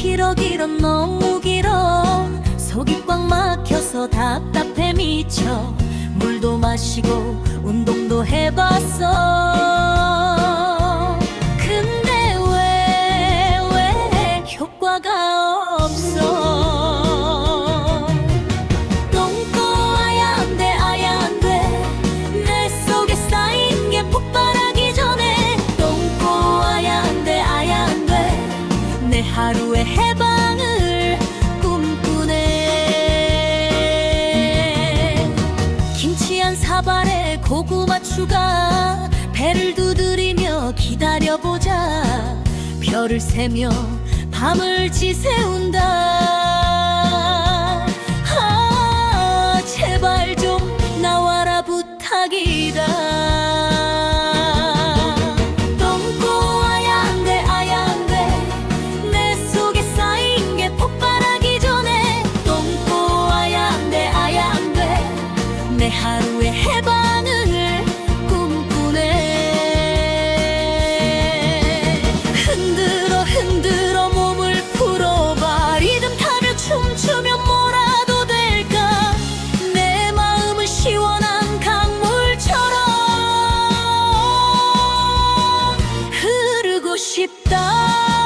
길어 길어 너무 길어 속이 꽉 막혀서 답답해 미쳐 물도 마시고 사발에 고구마 추가. 배를 두드리며 기다려보자. 별을 세며 밤을 지새운다 amor.